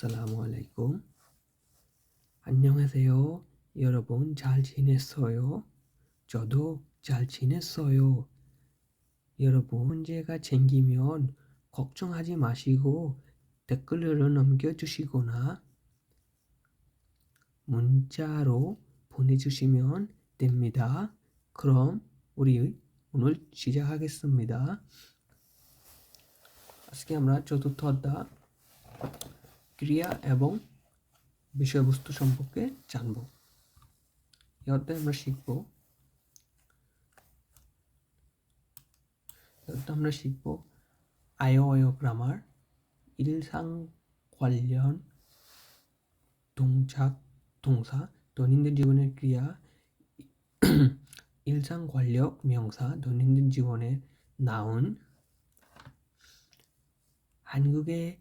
아살라무 알라이쿰. 안녕하세요. 여러분 잘 지냈어요? 저도 잘 지냈어요. 여러분 문제가 생기면 걱정하지 마시고 댓글을 남겨주시거나 문자로 보내주시면 됩니다. 그럼 우리 오늘 시작하겠습니다. আজকে আমরা চতুর্থ অধ্যায় ক্রিয়া এবং বিষয়বস্তু সম্পর্কে জানব এই অধ্যায়ে আমরা শিখব আমরা শিখব আয় অয় গ্রামার 일상 관련 동작 동사 দৈনন্দিন জীবনের ক্রিয়া 일상 관력 명사 দৈনন্দিন জীবনে 나온 한국의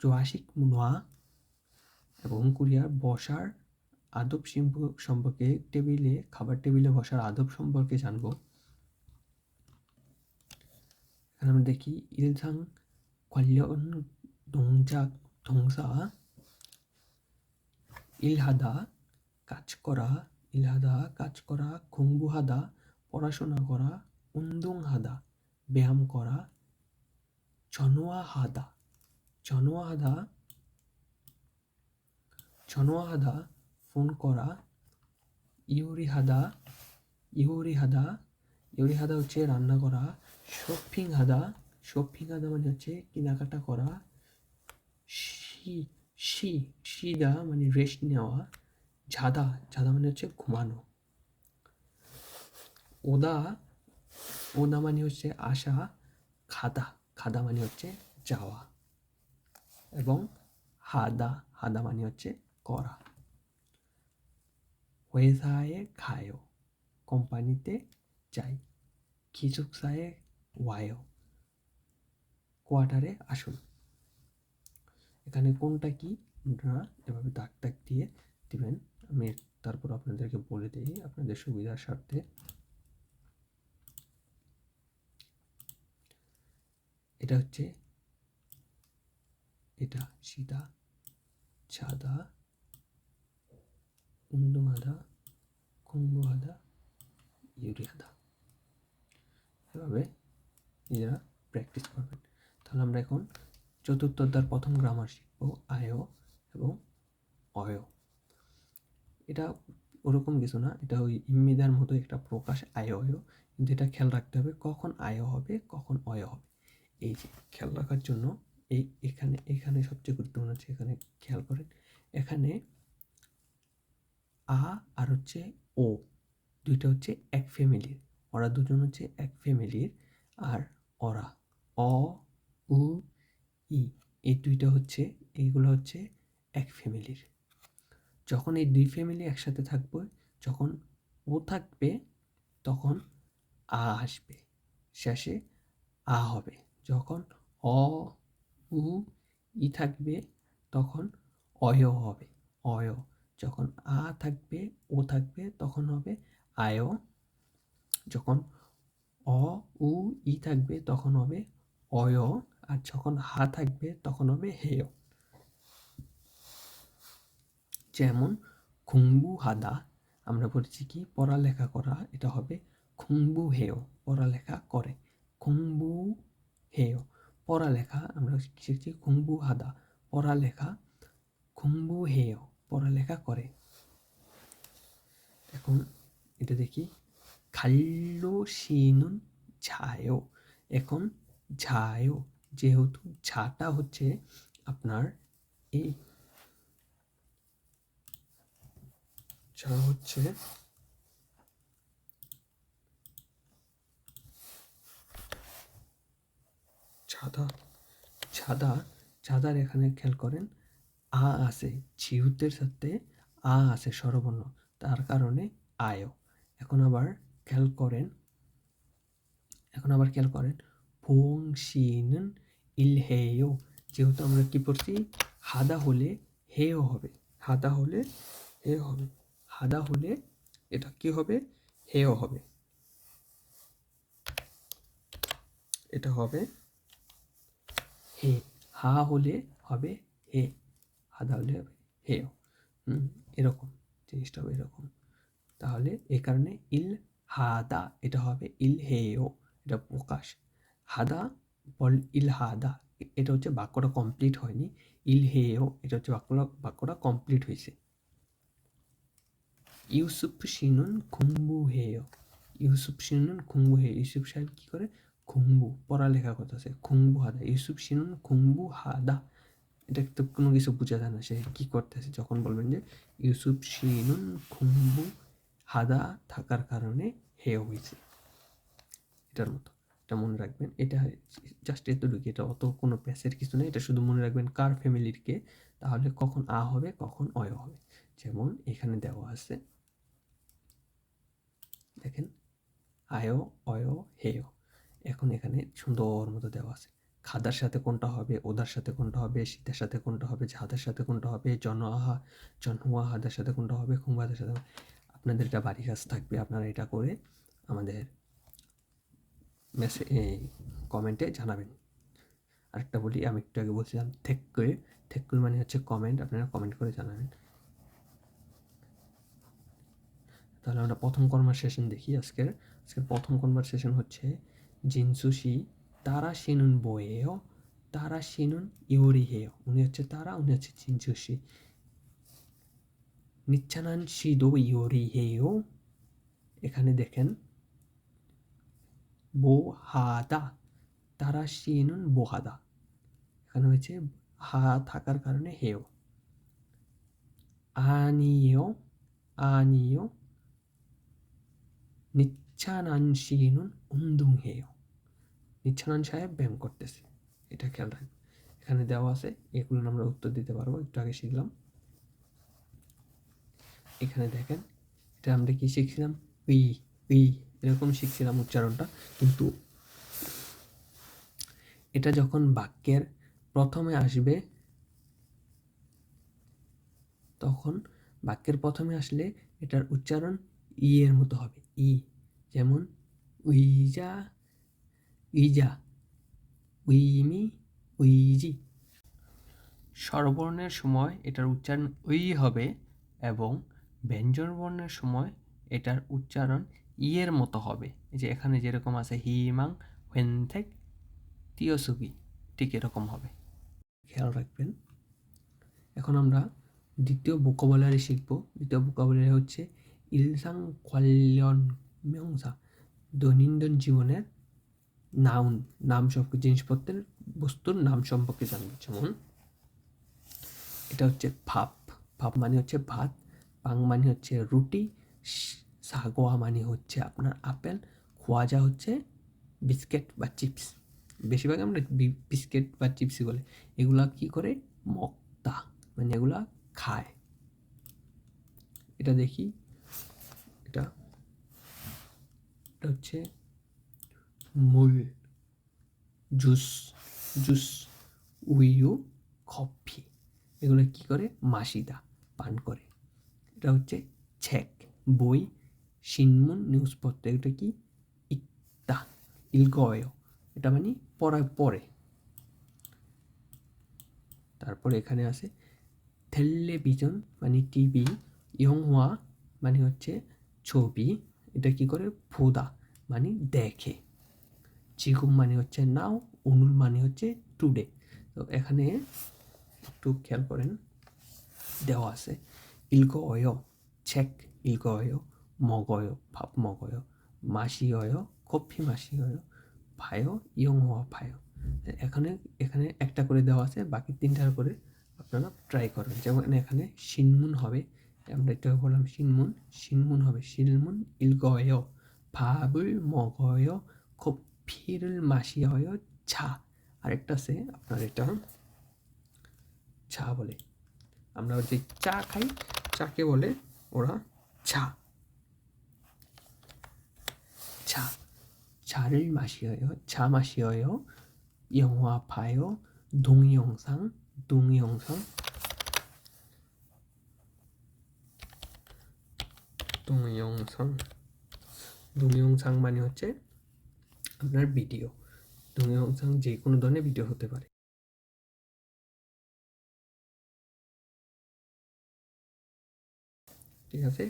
জোয়াশিক মুনোয়া এবং কোরিয়ার বসার আদব সম্পর্কে টেবিলে খাবার টেবিলে বসার আদব সম্পর্কে জানব এখানে আমরা দেখি ইলসাং 관련 동작 동사 일하다 কাজ করা 일하다 কাজ করা 공부하다 পড়াশোনা করা 운동하다 ব্যায়াম করা 전 চনওয়াহাদা চনওয়াহাদা ফোন করা ইউরিহাদা ইউরিহাদা ইউরিহাদা হচ্ছে রান্না করা শপিং হাদা শপিং হাদা মানে হচ্ছে কেনাকাটা করা, শি শি শিদা মানে রেস্ট নেওয়া, ঝাদা ঝাদা মানে হচ্ছে ঘুমানো। ওদা ওদা মানে হচ্ছে আসা, খাদা খাদা মানে হচ্ছে যাওয়া। এবং হাদা হাদা মানে হচ্ছে করা। ওয়েসায়ে খায়ো, কোম্পানিতে যাই। খিচুকসায়ে ওয়ায়ো, কোয়ার্টারে আসুন। এখানে কোনটা কি? না? এভাবে দাগ দাগ দিয়ে দিবেন। আমি তারপর আপনাদেরকে বলে দিই আপনাদের সুবিধার স্বার্থে। এটা হচ্ছে এটা সীতা, ছাদা উন্দমাধা কুম্ভহাধা ইউরিয়াধা। এভাবে নিজেরা প্র্যাকটিস করবেন। তাহলে আমরা এখন চতুর্থ অধ্যায়ের প্রথম গ্রামার শিখব আয়ো এবং অয় এটা ওরকম কিছু না, এটা ওই ইম্মিদার মতো একটা প্রকাশ আয় অয় কিন্তু এটা খেয়াল রাখতে হবে কখন আয় হবে, কখন অয় হবে। এই যে, খেয়াল রাখার জন্য এই এখানে এখানে সবচেয়ে গুরুত্বপূর্ণ হচ্ছে এখানে খেয়াল করেন। এখানে আ আর হচ্ছে ও, দুইটা হচ্ছে এক ফ্যামিলির ওরা দুজন হচ্ছে এক ফ্যামিলির আর ওরা, অ, উ, ই, এই দুইটা হচ্ছে, এইগুলো হচ্ছে এক ফ্যামিলির যখন এই দুই ফ্যামিলি একসাথে থাকবে, যখন ও থাকবে, তখন আ আসবে, শেষে আ হবে। যখন অ উ ই থাকবে তখন অয় হবে। অয় যখন আ থাকবে, ও থাকবে তখন হবে আয়। যখন অ, উ, ই থাকবে তখন হবে অয় আর যখন হা থাকবে তখন হবে হেয়। যেমন খুংবু হাদা, আমরা বলছি কি? পড়ালেখা করা, এটা হবে খুংবু হেয়, পড়ালেখা করে। খুংবু হেয়। পড়ালেখা, আমরা শিখছি খুংবু হাদা, পড়ালেখা খুংবু হেয়, পড়ালেখা করে। এখন এটা দেখি, খাল্লো শিনুন ঝায়ও এখন ঝায়ও যেহেতু ঝাটা হচ্ছে আপনার এই ঝা হচ্ছে ছাদা ছাদা ছাদার এখানে খেয়াল করেন, আ আছে ঝিউতের সাথে আ আছে স্বরবর্ণ, তার কারণে আয়। এখন আবার খেয়াল করেন, এখন আবার খেয়াল করেন ফোং শিন ইল হেয় যেহেতু আমরা কি পড়ছি, হাদা হলে হেও হবে, হাদা হলে হে হবে, হাদা হলে এটা কি হবে হেও হবে। এটা হবে হে হা হলে হবে হে হাদা হলে হবে হুম, এরকম, জিনিসটা হবে এরকম। তাহলে এই কারণে ইল হাদা এটা হবে ইল হেয় এটা প্রকাশ। হাদা বল ইল হাদা এ- এটা হচ্ছে বাক্যটা কমপ্লিট হয়নি। ইল হেয় এটা হচ্ছে বাক্যটা বাক্যটা কমপ্লিট হয়েছে। ইউসুফ শিনুন খুম্বু হেয় ইউসুফ শিনুন খুম্বু হেয় ইউসুফ সাহেব কি করে? খুম্বু পড়ালেখা করতেছে খুম্বু হাদা, ইউসুফ শিনুন খুম্বু হাদা। এটা তো কোনো কিছু বোঝা যায় না, সে কি করতেছে, যখন বলবেন যে ইউসুফ শিনুন খুম্বু হাদা থাকার কারণে হেয় হয়েছে। এটার মতো, এটা মনে রাখবেন, এটা জাস্ট এতটুকু, এটা অত কোনো প্যাসের কিছু নেই, এটা শুধু মনে রাখবেন কার ফ্যামিলির কে, তাহলে কখন আ হবে, কখন অয় হবে। যেমন এখানে দেওয়া আছে, দেখেন, আয় অয় হেয় এখন এখানে সুন্দর মতো দেওয়া আছে। খাদার সাথে কোনটা হবে, ওদার সাথে কোনটা হবে শীতের সাথে কোনটা হবে ঝাদের সাথে কোনটা হবে, জন আহা জনহুয়া হাদের সাথে কোনটা হবে খুম্বাদের সাথে আপনাদের এটা বাড়ি কাজ থাকবে, আপনারা এটা করে আমাদের মেসেজ কমেন্টে জানাবেন। আরেকটা বলি, আমি একটু আগে বলছিলাম থেক্কুই থেক্কুই মানে হচ্ছে কমেন্ট আপনারা কমেন্ট করে জানাবেন। তাহলে আমরা প্রথম কনভারসেশন দেখি আজকের। আজকের প্রথম কনভারসেশন হচ্ছে জিনসুশি তারা শিনুন বয়েও তারা শিনুন ইউরি হেয় উনি হচ্ছে তারা উনি হচ্ছে জিনসুশি নিচ্ছানান শিদো ইউরি হেয় এখানে দেখেন বোহাদা তারা শিনুন বোহাদা এখানে হচ্ছে হা থাকার কারণে হেয় আনিও আনিও নিচ্ছানান শিনুন উন্দুং হেয় নিচ্ছানান সাহেব ব্যায়াম করতেছে। এটা খেয়াল রাখবেন। এখানে দেওয়া আছে, এগুলো আমরা উত্তর দিতে পারব, একটু আগে শিখলাম। এখানে দেখেন, এটা আমরা কি শিখছিলাম? উই উই এরকম শিখছিলাম উচ্চারণটা, কিন্তু এটা যখন বাক্যের প্রথমে আসবে, তখন বাক্যের প্রথমে আসলে এটার উচ্চারণ ই এর মতো হবে। ই, যেমন উইজা উইজা, উইমি, উইজি। স্বরবর্ণের সময় এটার উচ্চারণ উই হবে এবং ব্যঞ্জন বর্ণের সময় এটার উচ্চারণ ইয়ের মতো হবে। যে এখানে যেরকম আছে হিমাং হেনথেক তিয়সুগি ঠিক এরকম হবে। খেয়াল রাখবেন। এখন আমরা দ্বিতীয় ভোকাবুলারি শিখব। দ্বিতীয় ভোকাবুলারি হচ্ছে ইলসাং 명사 দৈনন্দিন জীবনের নাউন নাম সম্পর্কে জিনিসপত্রের বস্তুর নাম সম্পর্কে জানব। যেমন, এটা হচ্ছে ভাপ। ভাপ মানে হচ্ছে ভাত, পাং মানে হচ্ছে রুটি, সাগোয়া মানে হচ্ছে আপনার আপেল, খোয়াজা হচ্ছে বিস্কিট বা চিপস। বেশিরভাগ আমরা বিস্কিট বা চিপসই বলে। এগুলা কি করে? মক্তা মানে এগুলা খায়। এটা দেখি। এটা এটা হচ্ছে মূল জুস জুস উইউ কফি এগুলো কি করে মাসিদা পান করে এটা হচ্ছে ছেক বই সিনমুন নিউজপত্র এটা কি ইত্তা ইলগয় এটা মানে পড়ায় পড়ে তারপরে এখানে আছে টেলিভিশন মানে টিভি ইয়ংহোয়া মানে হচ্ছে ছবি এটা কি করে ফুদা মানে দেখে চিকুম মানে হচ্ছে নাও অনুল মানে হচ্ছে টুডে তো এখানে একটু খেয়াল করেন, দেওয়া আছে ইলগয় চেক ইলগয় মগয়, ভাব মগয় মাসি হয় কফি মাসি হয় ভায়, ইয়ং হওয়া ভায়। এখানে এখানে একটা করে দেওয়া আছে, বাকি তিনটার করে আপনারা ট্রাই করবেন। যেমন এখানে সিনমুন হবে, আমরা এটা বললাম সিনমুন সিনমুন হবে, সিনমুন ইলগয় ভাবুল, মগয়, খুব 피를 마시어요 차 আরেকটা আছে আপনার এটা চা বলে আমরা যে চা খাই চাকে বলে ওরা 차 차 차를 마시어요 차 마시어요 영화 봐요 동영상 동영상 동영상 동영상 মানে হচ্ছে আপনার ভিডিও ধ্বনি অংশাং যে কোনো ধরনের ভিডিও হতে পারে। ঠিক আছে?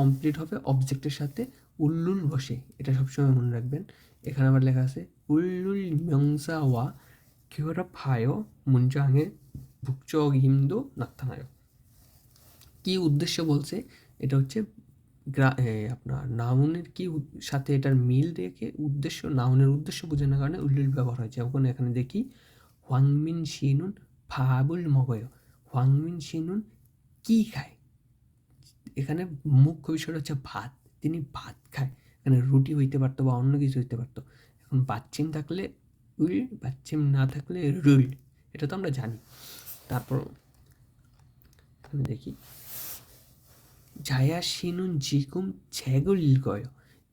কমপ্লিট হবে অবজেক্টের সাথে উল্লুল বসে। এটা সবসময় মনে রাখবেন। এখানে আবার লেখা আছে, উল্লুল মংসা ওয়া কিওরা ফায়ো মুঞ্জাঙে ভুকচ হিন্দু নাথানায় কী উদ্দেশ্য বলছে? এটা হচ্ছে গ্রা আপনার নাউনের কী সাথে এটার মিল রেখে উদ্দেশ্য, নাউনের উদ্দেশ্য বোঝানোর কারণে উল্লুল ব্যবহার হয়েছে। এখন এখানে দেখি, হোয়াংমিন শিনুন ফাবুল মগয়। হোয়াংমিন শিনুন কী খায়? এখানে মুখ্য বিষয়টা হচ্ছে ভাত। তিনি ভাত খায়। এখানে রুটি হইতে পারতো বা অন্য কিছু হইতে পারতো। এখন বাচ্চিম থাকলে উইল, বাচ্চিম না থাকলে রুল এটা তো আমরা জানি। তারপর এখানে দেখি। জায়া সিনুন জিকুম ছেগুল গয়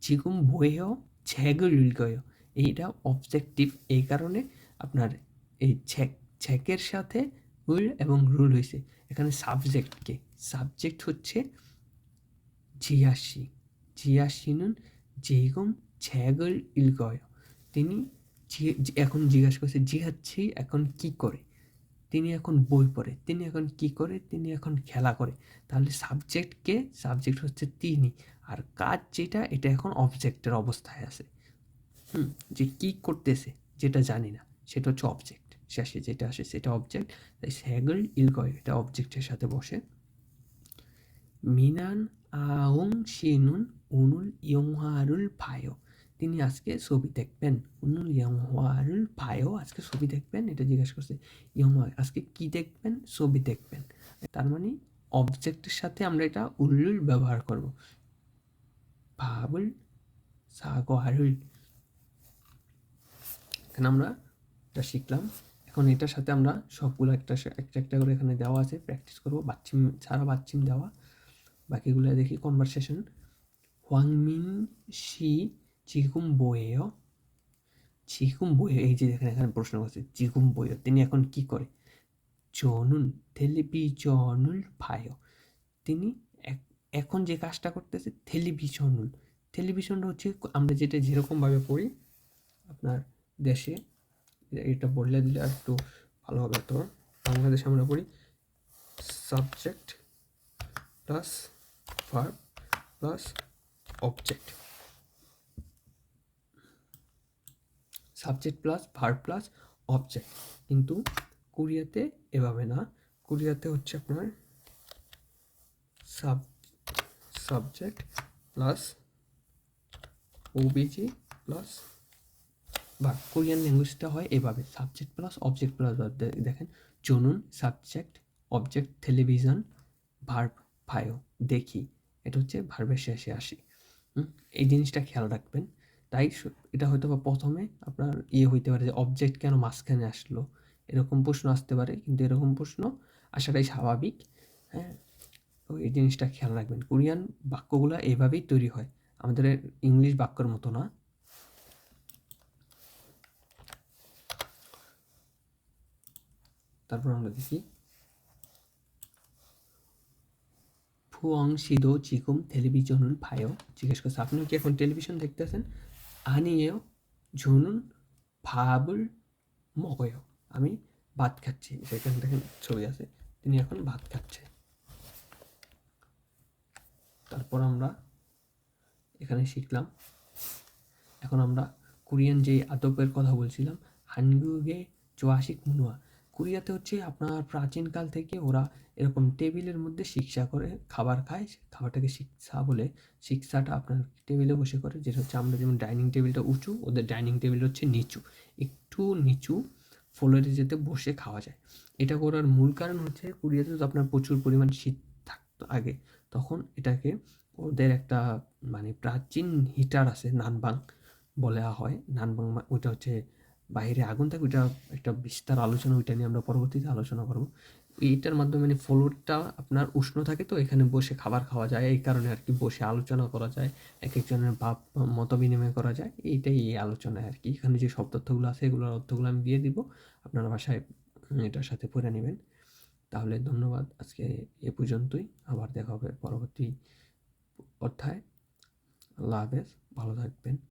জিকুম বয়েও ছেগুল গয় এইটা অবজেক্টিভ এই কারণে আপনার এই ছ্যাক ছ্যাকের সাথে উইল এবং রুল হয়েছে এখানে সাবজেক্টকে সাবজেক্ট হচ্ছে 지하시, 지하시는 지금 책을 읽어요. তিনি এখন জিজ্ঞাসা করছে জিহাচ্ছি এখন কি করে তিনি এখন বই পড়ে তিনি এখন কি করে তিনি এখন খেলা করে তাহলে সাবজেক্টকে সাবজেক্ট হচ্ছে তিনি আর কাজ যেটা এটা এখন অবজেক্টের অবস্থায় আছে হুম যে কি করতেছে যেটা জানি না সেটা হচ্ছে অবজেক্ট শেষে যেটা আসে সেটা অবজেক্ট তাই স্যাগল ইলগয় এটা অবজেক্টের সাথে বসে মিনান আউং শিনুন, উনুল, ইয়ংহারুল ভায়ো তিনি আজকে ছবি দেখবেন। উনুল, ইয়ংহারুল ভায়ো আজকে ছবি দেখবেন, এটা জিজ্ঞাসা করছে। ইয়ংহা আজকে কি দেখবেন? ছবি দেখবেন। তার মানে অবজেক্টের সাথে আমরা এটা উল্লুল ব্যবহার করব। ভাবুল সাগোয়ারুল এখানে আমরা এটা শিখলাম। এখন এটার সাথে আমরা সবগুলো একটা একটা একটা করে এখানে দেওয়া আছে। প্র্যাকটিস করব। বাচ্চিম ছাড়া বাচ্চিম দেওয়া। বাকিগুলো দেখি কনভারসেশন হোয়াংমিন শি চিকুম বইয়েও চিকুম বইয়ে এই যে দেখেন, এখানে প্রশ্ন করছে চিকুম বইয়ে তিনি এখন কি করে? জনুন চনুল ভাইও তিনি এখন যে কাজটা করতেছে টেলিভিশনুল টেলিভিশনটা হচ্ছে, আমরা যেটা যেরকমভাবে পড়ি, আপনার দেশে, এটা বললে দিলে একটু ভালো হবে তো। বাংলাদেশে আমরা পড়ি subject plus verb plus object subject plus verb plus object কিন্তু কোরিয়াতে এভাবে না। কোরিয়াতে হচ্ছে আপনার সাব সাবজেক্ট প্লাস ওবিজি প্লাস বা কোরিয়ান ল্যাঙ্গুয়েজটা হয় এভাবে। সাবজেক্ট প্লাস অবজেক্ট প্লাস দেখেন জনুন সাবজেক্ট অবজেক্ট টেলিভিশন ভার্ব ফায়ো দেখি। এটা হচ্ছে ভার্বের শেষে আসি। এই জিনিসটা খেয়াল রাখবেন। তাই এটা হয়তো বা প্রথমে আপনার ইয়ে হইতে পারে যে অবজেক্ট কেন মাঝখানে আসলো। এরকম প্রশ্ন আসতে পারে, কিন্তু এরকম প্রশ্ন আসাটাই স্বাভাবিক। হ্যাঁ? তো এই জিনিসটা খেয়াল রাখবেন। কোরিয়ান বাক্যগুলো এইভাবেই তৈরি হয়। আমাদের ইংলিশ বাক্যর মতো না। তারপর আমরা দেখি। ফুয়ং সিদো জিকুম টেলিভিশনুল ভাইও জিজ্ঞেস করছে, আপনি কি এখন টেলিভিশন দেখতেছেন? আনিয়েও, ঝুনুন ভাবুল মগয় আমি ভাত খাচ্ছি। সেখানে দেখেন ছবি আছে তিনি এখন ভাত খাচ্ছে। তারপর আমরা এখানে শিখলাম। এখন আমরা কোরিয়ান যে আদবের কথা বলছিলাম, হানগুগে জোয়াশিক মুনুয়া। কোরিয়াতে হচ্ছে আপনার প্রাচীনকাল থেকে ওরা এরকম টেবিলের মধ্যে শিক্ষা করে, খাবার খায়। খাবারটাকে শিক্ষা বলে শিক্ষাটা আপনার টেবিলে বসে করে, যেটা হচ্ছে আমরা যেমন ডাইনিং টেবিলটা উঁচু, ওদের ডাইনিং টেবিল হচ্ছে নিচু। একটু নিচু ফ্লোরে যেতে বসে খাওয়া যায়। এটা করার মূল কারণ হচ্ছে কোরিয়াতে তো আপনার প্রচুর পরিমাণ শীত থাকতো আগে, তখন এটাকে ওদের একটা মানে প্রাচীন হিটার আছে, নানবাং বলা হয়। নানবাং ওইটা হচ্ছে বাইরে আগুন থাকে ওইটা একটা বিস্তার আলোচনা, ওইটা নিয়ে আমরা পরবর্তীতে আলোচনা করব। এইটার মাধ্যমে মানে ফ্লোরটা আপনার উষ্ণ থাকে তো, এখানে বসে খাবার খাওয়া যায়, এই কারণে আর কি বসে আলোচনা করা যায় এক একজনের ভাব, মত বিনিময় করা যায়, এইটাই এই আলোচনায় আর কি। এখানে যে সব তথ্যগুলো আছে, এগুলোর অর্থগুলো আমি দিয়ে দিব, আপনারা বাসায় এটার সাথে পড়ে নেবেন। তাহলে ধন্যবাদ, আজকে এ পর্যন্তই, আবার দেখা হবে পরবর্তী অধ্যায়। আল্লাহ হাফেজ, ভালো থাকবেন।